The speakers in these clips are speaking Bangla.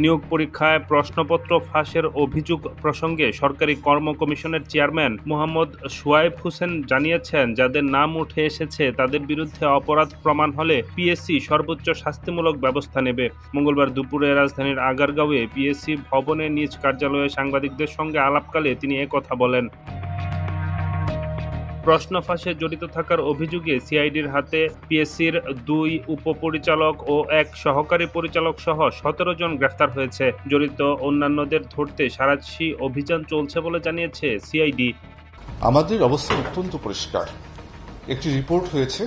নিয়োগ পরীক্ষায় প্রশ্নপত্র ফাঁসের অভিযোগ প্রসঙ্গে সরকারি কর্ম কমিশনের চেয়ারম্যান মোহাম্মদ সোয়াইব হোসেন জানিয়েছেন, যাদের নাম উঠে এসেছে তাদের বিরুদ্ধে অপরাধ প্রমাণ হলে পিএসসি সর্বোচ্চ শাস্তিমূলক ব্যবস্থা নেবে। মঙ্গলবার দুপুরে রাজধানীর আগারগাঁওয়ে পিএসসি ভবনে নিজ কার্যালয়ে সাংবাদিকদের সঙ্গে আলাপকালে তিনি একথা বলেন। প্রশ্ন ফাঁসে জড়িত থাকার অভিযোগে সিআইডির হাতে পিএসসির দুই উপপরিচালক ও এক সহকারী পরিচালক সহ সতেরো জন গ্রেফতার হয়েছে। জড়িত অন্যান্যদের ধরতে সারাশি অভিযান চলছে বলে জানিয়েছে সিআইডি। আমাদের অবস্থা অত্যন্ত পরিষ্কার। একটি রিপোর্ট হয়েছে,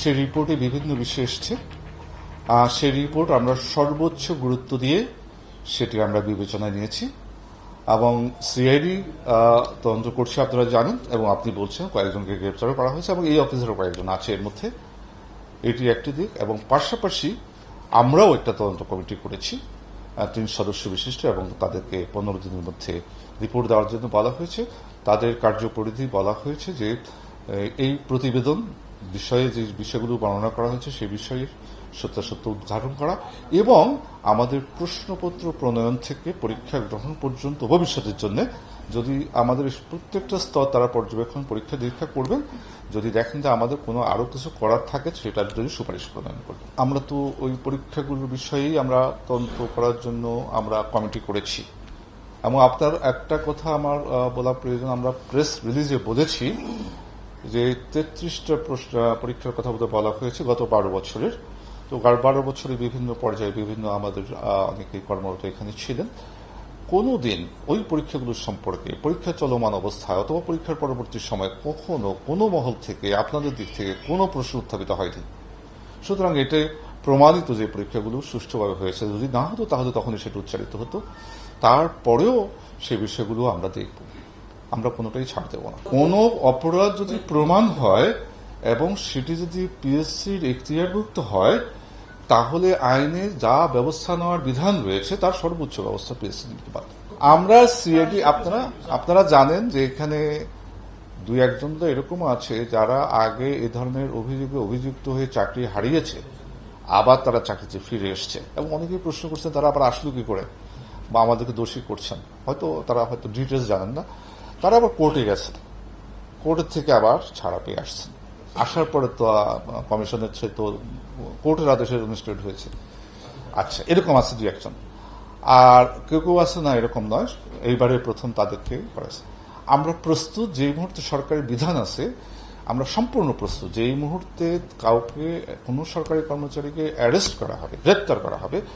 সেই রিপোর্টে বিভিন্ন বিষয় এসছে। সেই রিপোর্ট আমরা সর্বোচ্চ গুরুত্ব দিয়ে সেটি আমরা বিবেচনায় নিয়েছি। এবং সিআইডি তদন্ত করছে, আপনারা জানেন, এবং আপনি বলছেন কয়েকজনকে গ্রেপ্তারও করা হয়েছে, এবং এই অফিসারও কয়েকজন আছে এর মধ্যে। এটি একটি দিক, এবং পাশাপাশি আমরাও একটা তদন্ত কমিটি করেছি তিন সদস্য বিশিষ্ট, এবং তাদেরকে পনেরো দিনের মধ্যে রিপোর্ট দেওয়ার জন্য বলা হয়েছে। তাদের কার্যপরিধি বলা হয়েছে যে এই প্রতিবেদন বিষয়ে যে বিষয়গুলো বর্ণনা করা হয়েছে সেই বিষয়ে সত্যাসত্য উদ্ঘাটন করা এবং আমাদের প্রশ্নপত্র প্রণয়ন থেকে পরীক্ষা গ্রহণ পর্যন্ত ভবিষ্যতের জন্য যদি আমাদের প্রত্যেকটা স্তর তারা পর্যবেক্ষণ, পরীক্ষা নিরীক্ষা করবেন, যদি দেখেন যে আমাদের কোনো আরও কিছু করার থাকে, সেটার জন্য সুপারিশ প্রদান করবেন। আমরা তো ওই পরীক্ষাগুলোর বিষয়েই আমরা তদন্ত করার জন্য আমরা কমিটি করেছি। এবং আপনার একটা কথা আমার বলা প্রয়োজন, আমরা প্রেস রিলিজে বলেছি যে তেত্রিশটা প্রশ্ন, পরীক্ষার কথা বোধহয় বলা হয়েছে গত বারো বছরের। তো বারো বছরে বিভিন্ন পর্যায়ে বিভিন্ন আমাদের অনেকে কর্মরত এখানে ছিলেন। কোনোদিন ওই পরীক্ষাগুলোর সম্পর্কে পরীক্ষা চলমান অবস্থায় অথবা পরীক্ষার পরবর্তী সময় কখনো কোনো মহল থেকে, আপনাদের দিক থেকে কোনো প্রশ্ন উত্থাপিত হয়নি। সুতরাং এটা প্রমাণিত যে পরীক্ষাগুলো সুষ্ঠুভাবে হয়েছে, যদি না হতো তাহলে তখনই সেটা উচ্চারিত হতো। তারপরেও সে বিষয়গুলো আমরা দেখব। আমরা কোনোটাই ছাড় দেব না। কোনো অপরাধ যদি প্রমাণ হয় এবং সেটি যদি পিএসসির এখতিয়ারভুক্ত হয়, তাহলে আইনে যা ব্যবস্থা নেওয়ার বিধান রয়েছে, তার সর্বোচ্চ ব্যবস্থা পিএসসি নিতে পারে আমরা সিআইডি আপনারা আপনারা জানেন যে এখানে দুই একজন তো এরকম আছে, যারা আগে এ ধরনের অভিযোগে অভিযুক্ত হয়ে চাকরি হারিয়েছে, আবার তারা চাকরিতে ফিরে এসছে। এবং অনেকেই প্রশ্ন করছেন, তারা আবার আসলো কি করে? বা আমাদেরকে দোষী করছেন। হয়তো তারা হয়তো ডিটেলস জানেন না। তারা আবার কোর্টে গেছেন কোর্টের থেকে আবার ছাড়া পেয়ে আসছেন আসার পরে তো কমিশনের সে তো কোর্টের আদেশে অনুষ্ঠিত হয়েছে। আচ্ছা এরকম আছে দুই একজন। আর কেউ কেউ আছে না, এরকম নয়। এইবারে প্রথম তাদেরকে করেছে। আমরা প্রস্তুত, যেই মুহূর্তে সরকারি বিধান আছে, আমরা সম্পূর্ণ প্রস্তুত। যেই মুহূর্তে কাউকে, কোনো সরকারি কর্মচারীকে অ্যারেস্ট করা হবে, গ্রেপ্তার করা হবে